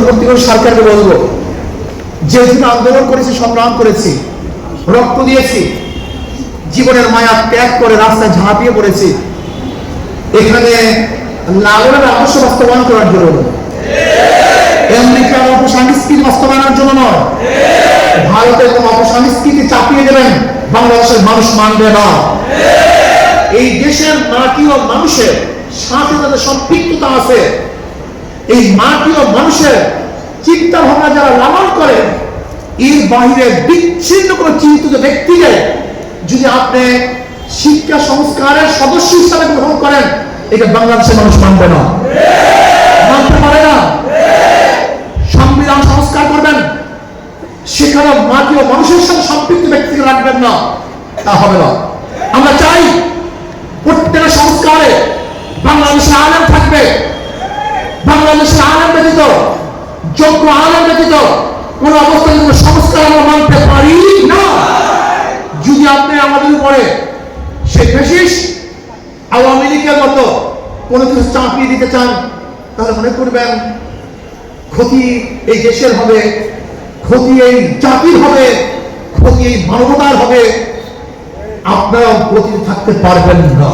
অন্তর্বর্তী করে সরকারকে বলব যে আন্দোলন করেছি, সংগ্রাম করেছি, রক্ত দিয়েছি, জীবনের মায়া ত্যাগ করে রাস্তায় ঝাঁপিয়ে পড়েছি, এখানে লালনের আদর্শ বাস্তবায়ন করার জন্য আমেরিকার অপসংস্কৃতি বাস্তবায়নের জন্য নয়। ভারতের কোন অপসংস্কৃতি চাপিয়ে দেবেন, বাংলাদেশের মানুষ মানবে না। এই দেশের ও মানুষের সাথে সম্পৃক্ততা আছে। এই মাটি ও মানুষের চিন্তা ভাবনা যারা লালন করেন এর বাহিরে বিচ্ছিন্ন কোনো চিন্তিত ব্যক্তিকে যদি আপনি শিক্ষা সংস্কারের সদস্য হিসাবে গ্রহণ করেন এটা বাংলাদেশের মানুষ মানবে না। মানতে পারে না। সংবিধান সংস্কার করবেন সেখানে মাটি ও মানুষের সাথে সম্পৃক্ত ব্যক্তিকে রাখবেন না, তা হবে না। আমরা চাই প্রত্যেকের সংস্কারে বাংলাদেশে বাংলাদেশের আলেম ব্যতীত যোগ্য আলেম কোন অবস্থায় কোনো সংস্কার আমরা মানতে পারি না। যদি আপনি আমাদের উপরে সে ফেসিস আওয়ামী লীগের মতো কোনো কিছু চাপিয়ে দিতে চান, তাহলে মনে করবেন ক্ষতি এই দেশের হবে, ক্ষতি এই জাতির হবে, ক্ষতি এই মানবতার হবে। আপনারা গতি থাকতে পারবেন না।